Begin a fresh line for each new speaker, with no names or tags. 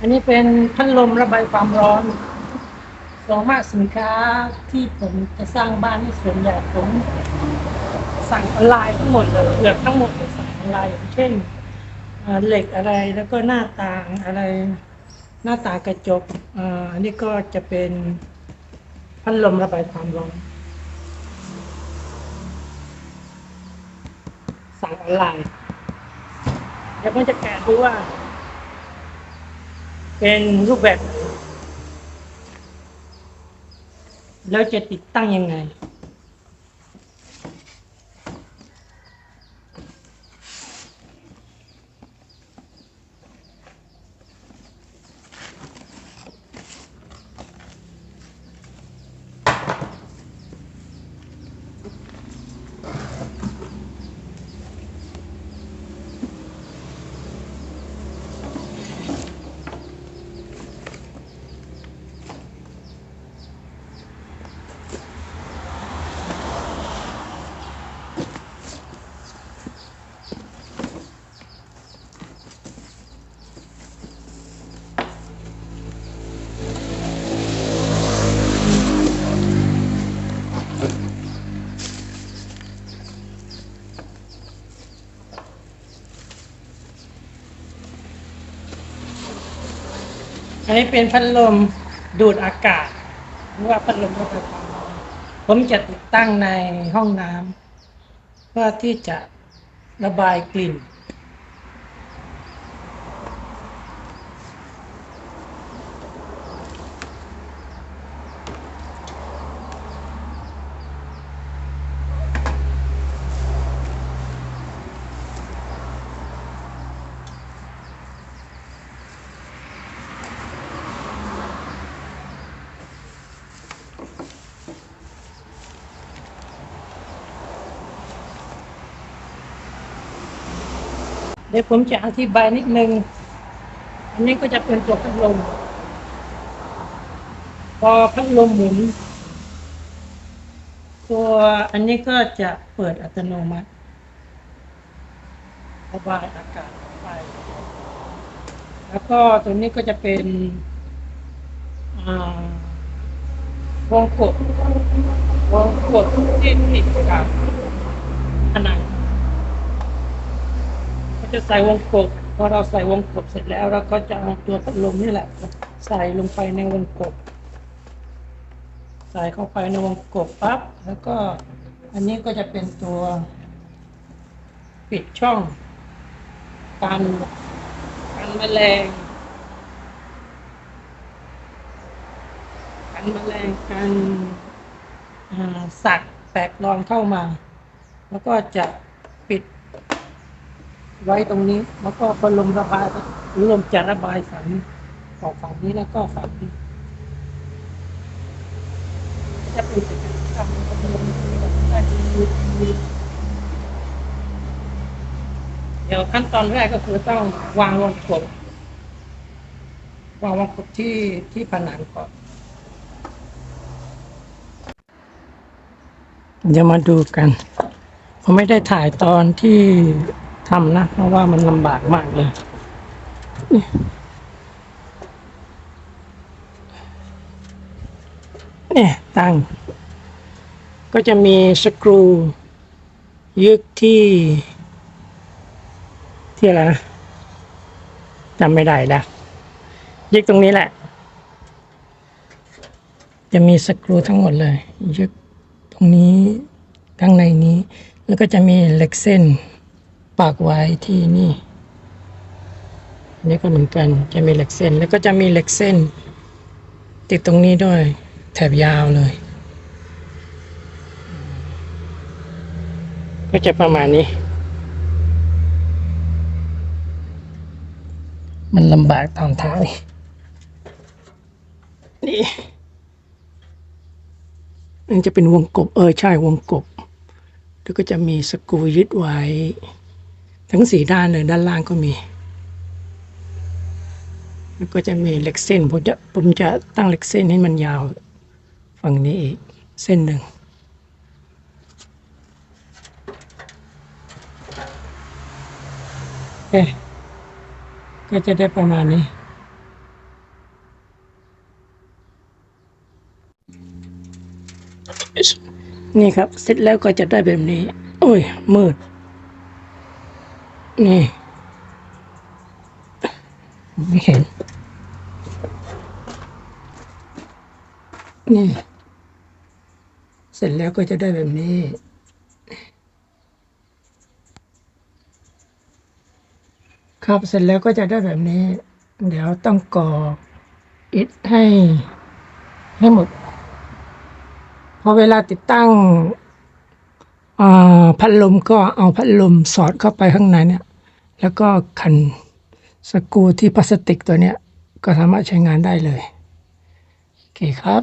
อันนี้เป็นพัดลมระบายความร้อนสองมากสินค้าที่ผมจะสร้างบ้านที่ส่วนใหญ่ผมสั่งออนไลน์ทั้งหมดเลยเกือบทั้งหมดเลยสั่งออนไลน์อย่างเช่นเหล็กอะไรแล้วก็หน้าต่างอะไร หน้าต่างกระจกอ่ออันนี้ก็จะเป็นพัดลมระบายความร้อนสั่งออนไลน์เดี๋ยวผมจะแกะดูว่า เป็นรูปแบบ แล้วจะติดตั้งยังไง อันนี้เป็นพัดลมดูดอากาศหรือว่าพัดลมระบายความร้อนผมจะติดตั้งในห้องน้ำเพื่อที่จะระบายกลิ่น ดี๋ยวผมจะอธิบายนิดนึง อันนี้ก็จะเป็นตัวพัดลม พอพัดลมหมุน ตัวอันนี้ก็จะเปิดอัตโนมัติระบายอากาศไป แล้วก็ตัวนี้ก็จะเป็นวงกดวงกดที่ติดกับผนัง ก็จะใส่วงกบพอเราใส่วงกบเสร็จแล้วเราก็จะเอาตัวพัดลมนี่แหละ ใส่ลงไปในวงกบ ใส่เข้าไปในวงกบปั๊บแล้วก็อันนี้ก็จะเป็นตัวปิดช่องกันกันแมลงกันแมลงกันสัตว์แปลกปลอมเข้ามา แล้วก็จะ ไว้ตรงนี้ แล้วก็พอลมระบายหรือลมจะระบายฝั่งนี้ออกฝั่งนี้แล้วก็ฝั่งนี้จะเป็นกิจกรรมของลมที่เรด้ดีเดี๋ยวขั้นตอนแรกก็คือต้องวางวงกบวางวงกบที่ที่ผนังก่อนเดี๋ยวมาดูกัน ผมไม่ได้ถ่ายตอนที่ ทำนะ เพราะว่ามันลำบากมากเลยเนี่ยตั้ง ก็จะมีสกรู ยึกที่ ที่อะไรจำไม่ได้ล้วยึกตรงนี้แหละ จะมีสกรูทั้งหมดเลย ยึกตรงนี้ข้างในนี้ แล้วก็จะมีเหล็กเส้น ปากไว้ที่นี่อันนี้ก็เหมือนกันจะมีเหล็กเส้น แล้วก็จะมีเหล็กเส้น ติดตรงนี้ด้วยแถบยาวเลย ก็จะประมาณนี้ มันลำบากตอนท้ายนี่มันจะเป็นวงกบเออใช่วงกบ แล้วก็จะมีสกูยึดไว้ ทั้งสี่ด้านเลยด้านล่างก็มี แล้วก็จะมีเล็กเส้นผมจะผมจะตั้งเล็กเส้นให้มันยาว ฝั่งนี้อีกเส้นหนึ่งโอเคก็จะได้ประมาณนี้ นี่ครับ เสร็จแล้วก็จะได้แบบนี้ โอ้ย มืด นี่ไม่เห็นนี่ เสร็จแล้วก็จะได้แบบนี้ ครับเสร็จแล้วก็จะได้แบบนี้ เดี๋ยวต้องก่ออิฐให้ ให้หมดพอเวลาติดตั้งพัดลมก็เอาพัดลมสอดเข้าไปข้างในเนี่ย แล้วก็ขันสกูที่พลาสติกตัวเนี้ยก็สามารถใช้งานได้เลย โอเคครับ